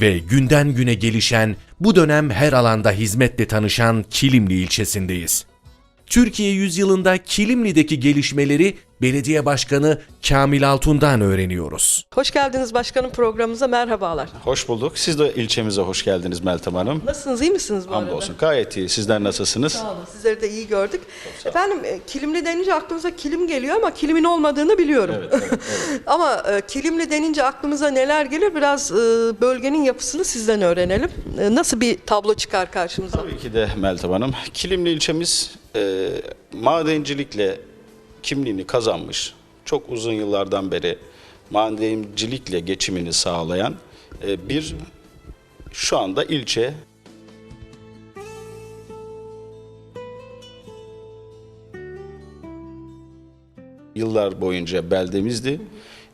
ve günden güne gelişen, bu dönem her alanda hizmetle tanışan Kilimli ilçesindeyiz. Türkiye yüzyılında Kilimli'deki gelişmeleri belediye başkanı Kamil Altun'dan öğreniyoruz. Hoş geldiniz başkanım programımıza merhabalar. Hoş bulduk. Siz de ilçemize hoş geldiniz Meltem Hanım. Nasılsınız iyi misiniz bu arada? Hamdolsun. Gayet iyi. Sizler nasılsınız? Sağ olun sizleri de iyi gördük. Efendim e, kilimli denince aklımıza kilim geliyor ama kilimin olmadığını biliyorum. ama e, kilimli denince aklımıza neler gelir biraz e, bölgenin yapısını sizden öğrenelim. E, nasıl bir tablo çıkar karşımıza? Tabii ki de Meltem Hanım. Kilimli ilçemiz e, madencilikle kimliğini kazanmış. Çok uzun yıllardan beri madencilikle geçimini sağlayan e, bir şu anda ilçe. Yıllar boyunca beldemizdi.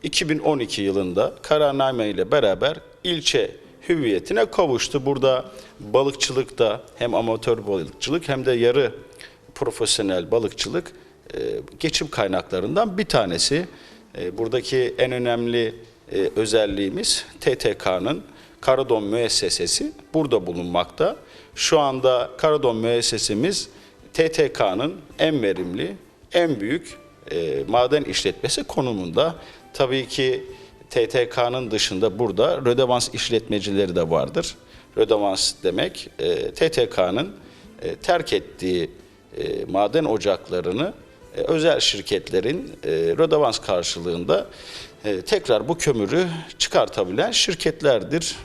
2012 yılında kararname ile beraber ilçe hüviyetine kavuştu. Burada balıkçılıkta hem amatör balıkçılık hem de yarı profesyonel balıkçılık e, geçim kaynaklarından bir tanesi. E, Buradaki en önemli e, özelliğimiz TTK'nın Karadon müessesesi burada bulunmakta. Şu anda Karadon müessesemiz TTK'nın en verimli, en büyük e, maden işletmesi konumunda. Tabii ki TTK'nın dışında burada rödevans işletmecileri de vardır. Rödevans demek e, TTK'nın e, terk ettiği e, maden ocaklarını e, özel şirketlerin e, rödevans karşılığında e, tekrar bu kömürü çıkartabilen şirketlerdir.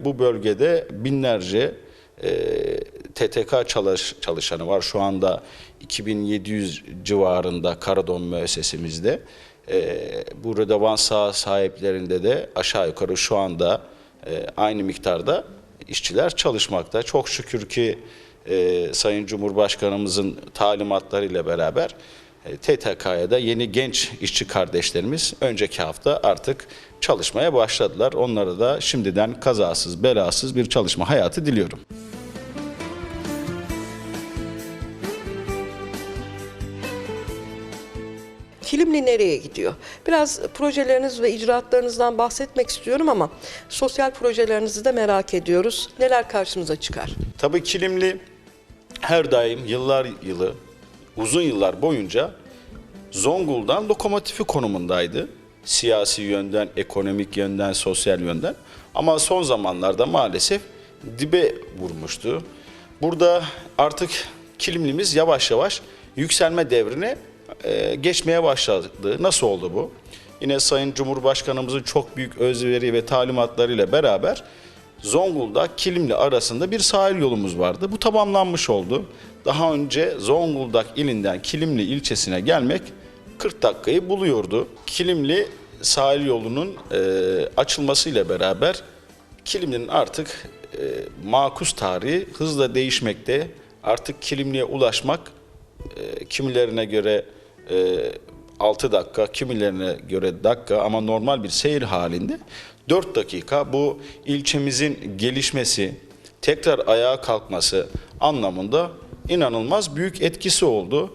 Bu bölgede binlerce e, TTK çalış, çalışanı var. Şu anda 2700 civarında Karadon müessesemizde. E, bu rödevans saha sahiplerinde de aşağı yukarı şu anda e, aynı miktarda işçiler çalışmakta. Çok şükür ki e, Sayın Cumhurbaşkanımızın talimatlarıyla beraber e, TTK'ya da yeni genç işçi kardeşlerimiz önceki hafta artık çalışmaya başladılar. Onlara da şimdiden kazasız belasız bir çalışma hayatı diliyorum. Kilimli nereye gidiyor? Biraz projeleriniz ve icraatlarınızdan bahsetmek istiyorum ama sosyal projelerinizi de merak ediyoruz. Neler karşımıza çıkar? Tabii Kilimli her daim yıllar yılı, uzun yıllar boyunca Zonguldak'ın lokomotifi konumundaydı. Siyasi yönden, ekonomik yönden, sosyal yönden. Ama son zamanlarda maalesef dibe vurmuştu. Burada artık Kilimlimiz yavaş yavaş yükselme devrine e, geçmeye başladı. Nasıl oldu bu? Yine Sayın Cumhurbaşkanımızın çok büyük özveri ve talimatlarıyla beraber Zonguldak Kilimli arasında bir sahil yolumuz vardı. Bu tamamlanmış oldu. Daha önce Zonguldak ilinden Kilimli ilçesine gelmek 40 dakikayı buluyordu. Kilimli sahil yolunun e, açılmasıyla beraber Kilimli'nin artık e, makus tarihi hızla değişmekte. Artık Kilimli'ye ulaşmak e, kimilerine göre 6 dakika, kimilerine göre dakika ama normal bir seyir halinde 4 dakika bu ilçemizin gelişmesi, tekrar ayağa kalkması anlamında inanılmaz büyük etkisi oldu.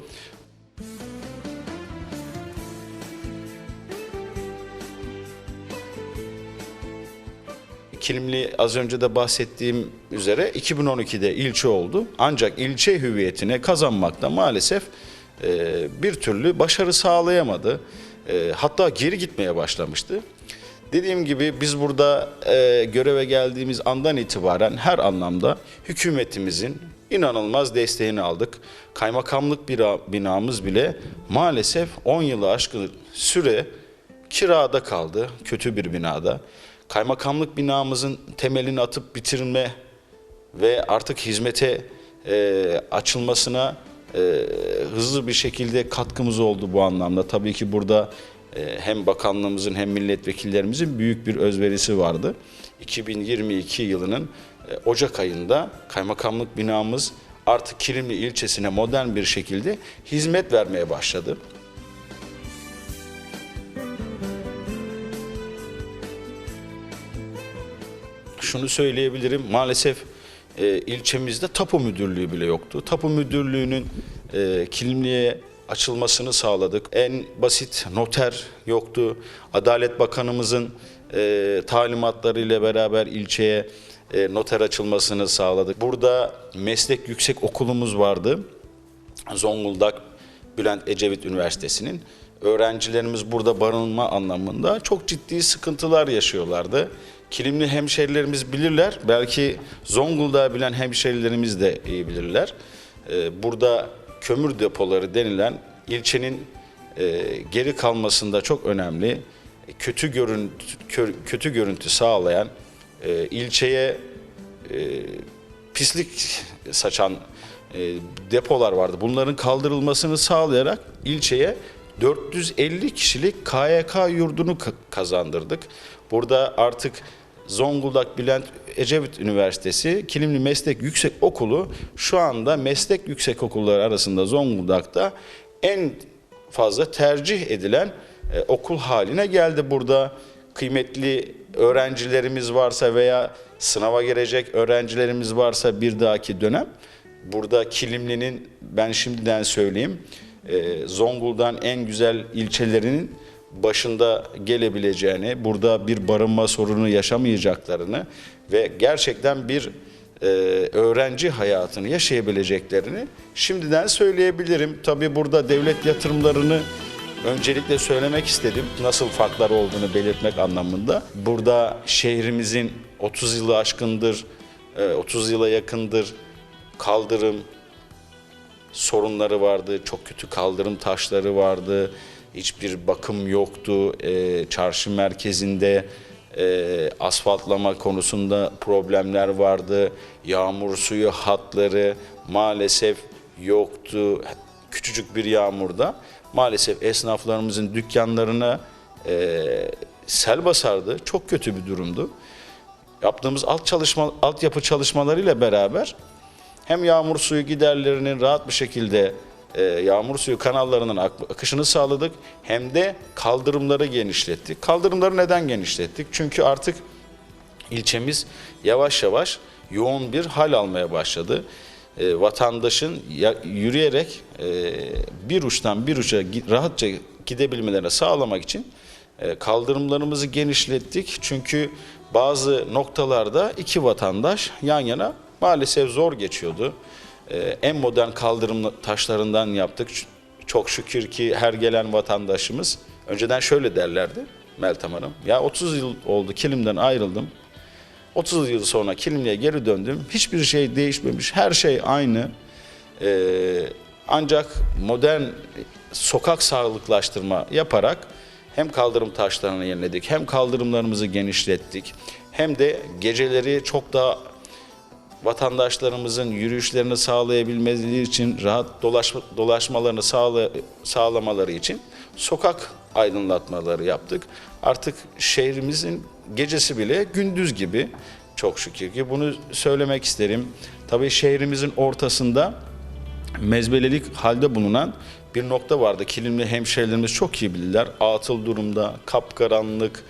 Kilimli az önce de bahsettiğim üzere 2012'de ilçe oldu. Ancak ilçe hüviyetine kazanmakta maalesef bir türlü başarı sağlayamadı. E, hatta geri gitmeye başlamıştı. Dediğim gibi biz burada e, göreve geldiğimiz andan itibaren her anlamda hükümetimizin inanılmaz desteğini aldık. Kaymakamlık bira- binamız bile maalesef 10 yılı aşkın süre kirada kaldı, kötü bir binada. Kaymakamlık binamızın temelini atıp bitirme ve artık hizmete e, açılmasına e, hızlı bir şekilde katkımız oldu bu anlamda. Tabii ki burada e, hem bakanlığımızın hem milletvekillerimizin büyük bir özverisi vardı. 2022 yılının e, Ocak ayında kaymakamlık binamız artık Kilimli ilçesine modern bir şekilde hizmet vermeye başladı. şunu söyleyebilirim. Maalesef e, ilçemizde tapu müdürlüğü bile yoktu. Tapu müdürlüğünün e, Kilimli'ye açılmasını sağladık. En basit noter yoktu. Adalet Bakanımızın e, talimatlarıyla beraber ilçeye e, noter açılmasını sağladık. Burada meslek yüksek okulumuz vardı. Zonguldak Bülent Ecevit Üniversitesi'nin öğrencilerimiz burada barınma anlamında çok ciddi sıkıntılar yaşıyorlardı. Kilimli hemşerilerimiz bilirler. Belki Zonguldak'ı bilen hemşerilerimiz de iyi bilirler. Ee, Burada kömür depoları denilen ilçenin e, geri kalmasında çok önemli kötü görüntü kö- kötü görüntü sağlayan e, ilçeye pislik saçan e, depolar vardı. Bunların kaldırılmasını sağlayarak ilçeye 450 kişilik KYK yurdunu ka- kazandırdık. Burada artık Zonguldak Bülent Ecevit Üniversitesi Kilimli Meslek Yüksek Okulu şu anda meslek yüksek okulları arasında Zonguldak'ta en fazla tercih edilen e, okul haline geldi. Burada kıymetli öğrencilerimiz varsa veya sınava girecek öğrencilerimiz varsa bir dahaki dönem burada Kilimli'nin ben şimdiden söyleyeyim e, Zonguldak'ın en güzel ilçelerinin başında gelebileceğini, burada bir barınma sorunu yaşamayacaklarını ve gerçekten bir e, öğrenci hayatını yaşayabileceklerini şimdiden söyleyebilirim. Tabii burada devlet yatırımlarını öncelikle söylemek istedim. Nasıl farklar olduğunu belirtmek anlamında. Burada şehrimizin 30 yılı aşkındır, e, 30 yıla yakındır kaldırım sorunları vardı. Çok kötü kaldırım taşları vardı. Hiçbir bakım yoktu. E, çarşı merkezinde e, asfaltlama konusunda problemler vardı. Yağmur suyu hatları maalesef yoktu. Küçücük bir yağmurda maalesef esnaflarımızın dükkanlarına e, sel basardı. Çok kötü bir durumdu. Yaptığımız alt çalışma altyapı çalışmalarıyla beraber hem yağmur suyu giderlerinin rahat bir şekilde e, yağmur suyu kanallarının ak- akışını sağladık hem de kaldırımları genişlettik. Kaldırımları neden genişlettik? Çünkü artık ilçemiz yavaş yavaş yoğun bir hal almaya başladı. E, vatandaşın yürüyerek e, bir uçtan bir uca rahatça gidebilmelerini sağlamak için kaldırımlarımızı genişlettik. Çünkü bazı noktalarda iki vatandaş yan yana maalesef zor geçiyordu. E, en modern kaldırım taşlarından yaptık. Çok şükür ki her gelen vatandaşımız önceden şöyle derlerdi Meltem Hanım. Ya 30 yıl oldu kilimden ayrıldım. 30 yıl sonra Kilimli'ye geri döndüm. Hiçbir şey değişmemiş. Her şey aynı. Ee, ancak modern sokak sağlıklaştırma yaparak hem kaldırım taşlarını yeniledik, hem kaldırımlarımızı genişlettik, hem de geceleri çok daha vatandaşlarımızın yürüyüşlerini sağlayabilmeleri için, rahat dolaşma, dolaşmalarını sağla, sağlamaları için sokak aydınlatmaları yaptık. Artık şehrimizin gecesi bile gündüz gibi çok şükür ki bunu söylemek isterim. Tabii şehrimizin ortasında mezbelelik halde bulunan bir nokta vardı. Kilimli hemşehrilerimiz çok iyi bilirler. Atıl durumda, kapkaranlık,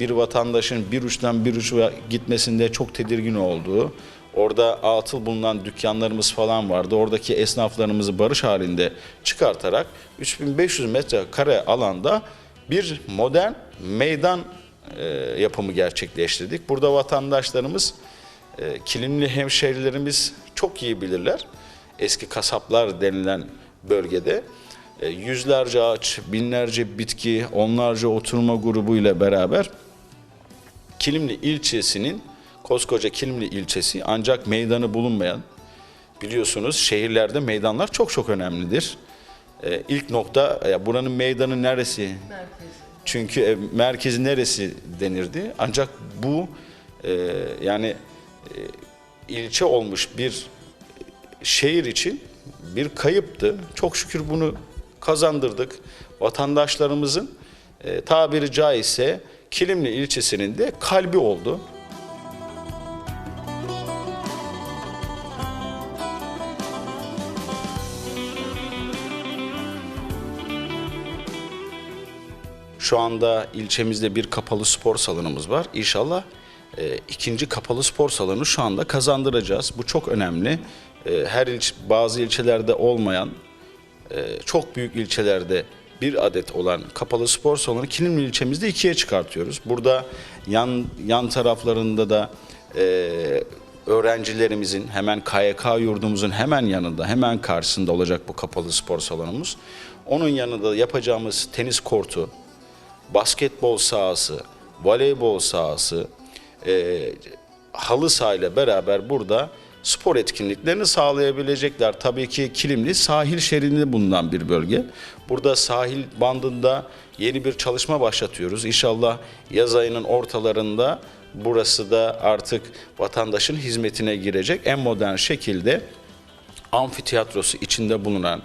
bir vatandaşın bir uçtan bir uça gitmesinde çok tedirgin olduğu, orada atıl bulunan dükkanlarımız falan vardı. Oradaki esnaflarımızı barış halinde çıkartarak 3500 metrekare alanda bir modern meydan e, yapımı gerçekleştirdik. Burada vatandaşlarımız, e, kilimli hemşehrilerimiz çok iyi bilirler. Eski kasaplar denilen bölgede yüzlerce ağaç, binlerce bitki, onlarca oturma grubu ile beraber Kilimli ilçesinin koskoca Kilimli ilçesi ancak meydanı bulunmayan biliyorsunuz şehirlerde meydanlar çok çok önemlidir. E, ilk nokta ya buranın meydanı neresi? Çünkü e, merkezi neresi denirdi. Ancak bu e, yani e, ilçe olmuş bir şehir için bir kayıptı. Çok şükür bunu kazandırdık. Vatandaşlarımızın e, tabiri caizse Kilimli ilçesinin de kalbi oldu. Şu anda ilçemizde bir kapalı spor salonumuz var. İnşallah e, ikinci kapalı spor salonu şu anda kazandıracağız. Bu çok önemli. E, her ilç, bazı ilçelerde olmayan çok büyük ilçelerde bir adet olan kapalı spor salonu Kilimli ilçemizde ikiye çıkartıyoruz. Burada yan yan taraflarında da e, öğrencilerimizin hemen KYK yurdumuzun hemen yanında, hemen karşısında olacak bu kapalı spor salonumuz. Onun yanında yapacağımız tenis kortu, basketbol sahası, voleybol sahası, e, halı sahayla beraber burada spor etkinliklerini sağlayabilecekler. Tabii ki Kilimli sahil şeridinde bulunan bir bölge. Burada sahil bandında yeni bir çalışma başlatıyoruz. İnşallah yaz ayının ortalarında burası da artık vatandaşın hizmetine girecek. En modern şekilde amfiteyatrosu içinde bulunan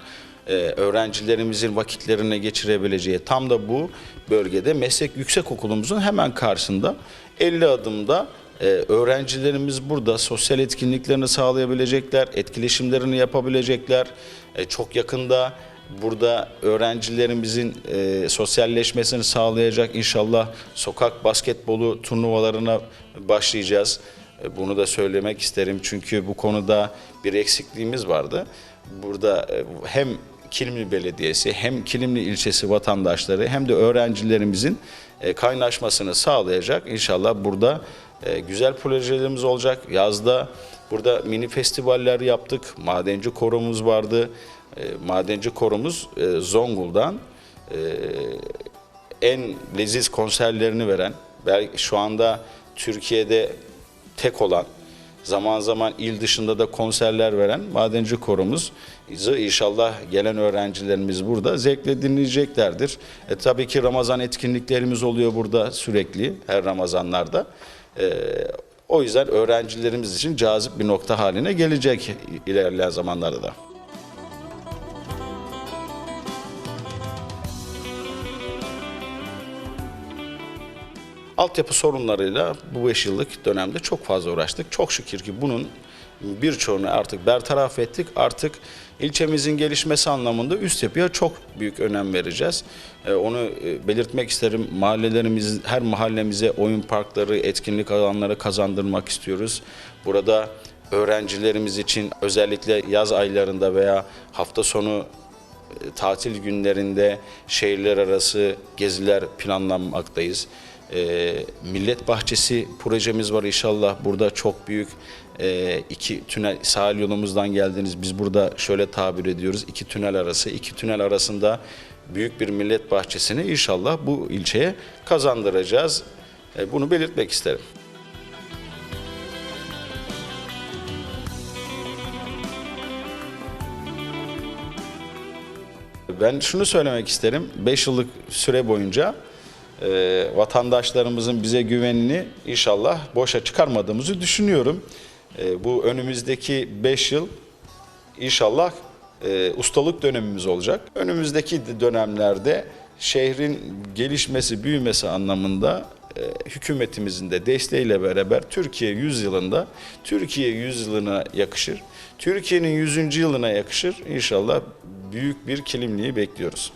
e, öğrencilerimizin vakitlerini geçirebileceği tam da bu bölgede meslek yüksek okulumuzun hemen karşısında 50 adımda e, öğrencilerimiz burada sosyal etkinliklerini sağlayabilecekler, etkileşimlerini yapabilecekler. E, çok yakında burada öğrencilerimizin e, sosyalleşmesini sağlayacak inşallah sokak basketbolu turnuvalarına başlayacağız. E, Bunu da söylemek isterim çünkü bu konuda bir eksikliğimiz vardı. Burada e, hem Kilimli Belediyesi hem Kilimli ilçesi vatandaşları hem de öğrencilerimizin e, kaynaşmasını sağlayacak. İnşallah burada e, güzel projelerimiz olacak. Yazda burada mini festivaller yaptık. Madenci koromuz vardı. E, Madenci koromuz e, Zonguldak'tan e, en leziz konserlerini veren, belki şu anda Türkiye'de tek olan, zaman zaman il dışında da konserler veren madenci korumuz inşallah gelen öğrencilerimiz burada zevkle dinleyeceklerdir. E, tabii ki Ramazan etkinliklerimiz oluyor burada sürekli her Ramazanlarda. E, o yüzden öğrencilerimiz için cazip bir nokta haline gelecek ilerleyen zamanlarda da. Altyapı sorunlarıyla bu 5 yıllık dönemde çok fazla uğraştık. Çok şükür ki bunun birçoğunu artık bertaraf ettik. Artık ilçemizin gelişmesi anlamında üst yapıya çok büyük önem vereceğiz. Ee, Onu e, belirtmek isterim. Mahallelerimiz, her mahallemize oyun parkları, etkinlik alanları kazandırmak istiyoruz. Burada öğrencilerimiz için özellikle yaz aylarında veya hafta sonu e, tatil günlerinde şehirler arası geziler planlanmaktayız. E, Millet Bahçesi projemiz var inşallah. Burada çok büyük e, iki tünel sahil yolumuzdan geldiniz. Biz burada şöyle tabir ediyoruz. iki tünel arası. iki tünel arasında büyük bir millet bahçesini inşallah bu ilçeye kazandıracağız. E, bunu belirtmek isterim. Ben şunu söylemek isterim. 5 yıllık süre boyunca e, vatandaşlarımızın bize güvenini inşallah boşa çıkarmadığımızı düşünüyorum. E, bu önümüzdeki 5 yıl inşallah e, ustalık dönemimiz olacak. Önümüzdeki dönemlerde şehrin gelişmesi, büyümesi anlamında e, hükümetimizin de desteğiyle beraber Türkiye 100 yılında Türkiye 100 yılına yakışır. Türkiye'nin 100. yılına yakışır. İnşallah büyük bir kilimliği bekliyoruz.